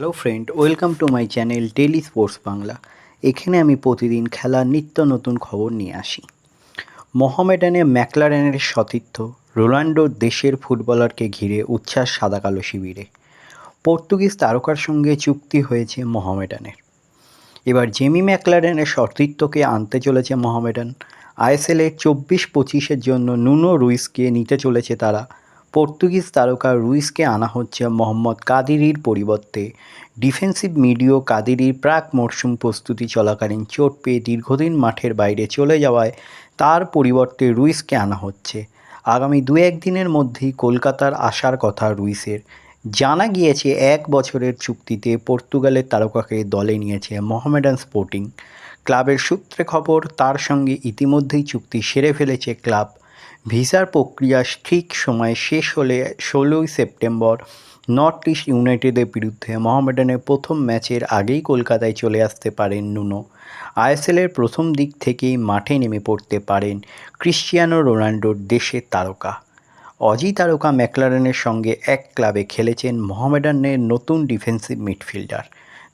Hello friend welcome to my channel daily sports Bangla এখানে আমি প্রতিদিন খেলার নিত্য নতুন খবর নিয়ে আসি। মোহামেডানে ম্যাকলারেনের সতীর্থ রোনাল্ডো দেশের ফুটবলারকে ঘিরে উচ্ছ্বাস সাদা কালো শিবিরে। পর্তুগিজ তারকার সঙ্গে চুক্তি হয়েছে মোহামেডানের এবার জেমি ম্যাকলারেনের সতীর্থকে আনতে চলেছে মোহামেডান আইএসএলের চব্বিশ পঁচিশের জন্য নুনো রুইসকে নিতে চলেছে তারা। পর্তুগিজ তারকা রুইসকে আনা হচ্ছে মোহাম্মদ কাদিরির পরিবর্তে। ডিফেন্সিভ মিডিও কাদিরির প্রাক মরশুম প্রস্তুতি চলাকালীন চোট পেয়ে দীর্ঘদিন মাঠের বাইরে চলে যাওয়ায় তার পরিবর্তে রুইসকে আনা হচ্ছে। আগামী দু একদিনের মধ্যেই কলকাতার আসার কথা রুইসের। জানা গিয়েছে, এক বছরের চুক্তিতে পর্তুগালের তারকাকে দলে নিয়েছে মোহামেডান স্পোর্টিং। ক্লাবের সূত্রে খবর, তার সঙ্গে ইতিমধ্যেই চুক্তি সেরে ফেলেছে ক্লাব ভিসার প্রক্রিয়া ঠিক সময় শেষ হলে ষোলোই সেপ্টেম্বর নর্থ ইস্ট ইউনাইটেডের বিরুদ্ধে মোহামেডানের প্রথম ম্যাচের আগেই কলকাতায় চলে আসতে পারেন নুনো। আইএসএলের প্রথম দিক থেকেই মাঠে নেমে পড়তে পারেন ক্রিশ্চিয়ানো রোনাল্ডোর দেশের তারকা। অজি তারকা ম্যাকলারেনের সঙ্গে এক ক্লাবে খেলেছেন মোহামেডানের নতুন ডিফেন্সিভ মিডফিল্ডার।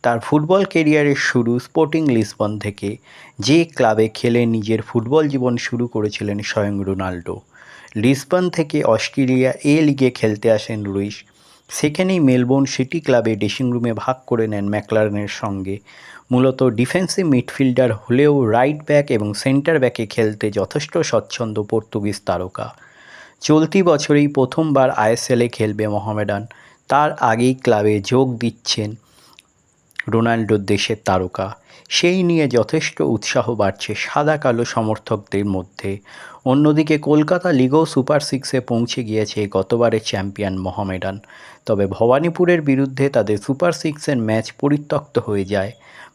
তার ফুটবল কেরিয়ারের শুরু স্পোর্টিং লিসবন থেকে। যে ক্লাবে খেলে নিজের ফুটবল জীবন শুরু করেছিলেন স্বয়ং রোনাল্ডো। লিসবন থেকে অস্ট্রেলিয়া এ লিগে খেলতে আসেন রুইস। সেখানেই মেলবোর্ন সিটি ক্লাবে ড্রেসিং রুমে ভাগ করে নেন ম্যাকলারেনের সঙ্গে। মূলত ডিফেন্সিভ মিডফিল্ডার হলেও রাইট ব্যাক এবং সেন্টার ব্যাকে খেলতে যথেষ্ট স্বচ্ছন্দ পর্তুগিজ তারকা। চলতি বছরেই প্রথমবার আইএসএলে খেলবে মোহামেডান। তার আগেই ক্লাবে যোগ দিচ্ছেন রোনাল্ডোর দেশের তারকা। সেই নিয়ে যথেষ্ট উৎসাহ বাড়ছে সাদা কালো সমর্থকদের মধ্যে। অন্যদিকে কলকাতা লিগও সুপার সিক্সে পৌঁছে গিয়েছে গতবারের চ্যাম্পিয়ন মোহামেডান। তবে ভবানীপুরের বিরুদ্ধে তাদের সুপার সিক্সের ম্যাচ পরিত্যক্ত হয়ে যায়।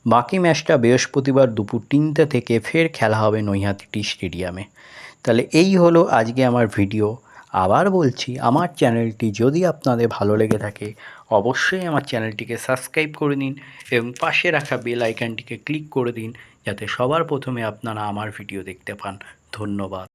বাকি ম্যাচটা বৃহস্পতিবার দুপুর তিনটে থেকে ফের খেলা হবে নৈহাটি স্টেডিয়ামে। তাহলে এই হলো আজকে আমার ভিডিও। আবার বলছি, আমার চ্যানেলটি যদি আপনাদের ভালো লেগে থাকে, অবশ্যই আমার চ্যানেলটিকে সাবস্ক্রাইব করে নিন এবং পাশে রাখা বেল আইকনটিকে ক্লিক করে দিন, যাতে সবার প্রথমে আপনারা আমার ভিডিও দেখতে পান। ধন্যবাদ।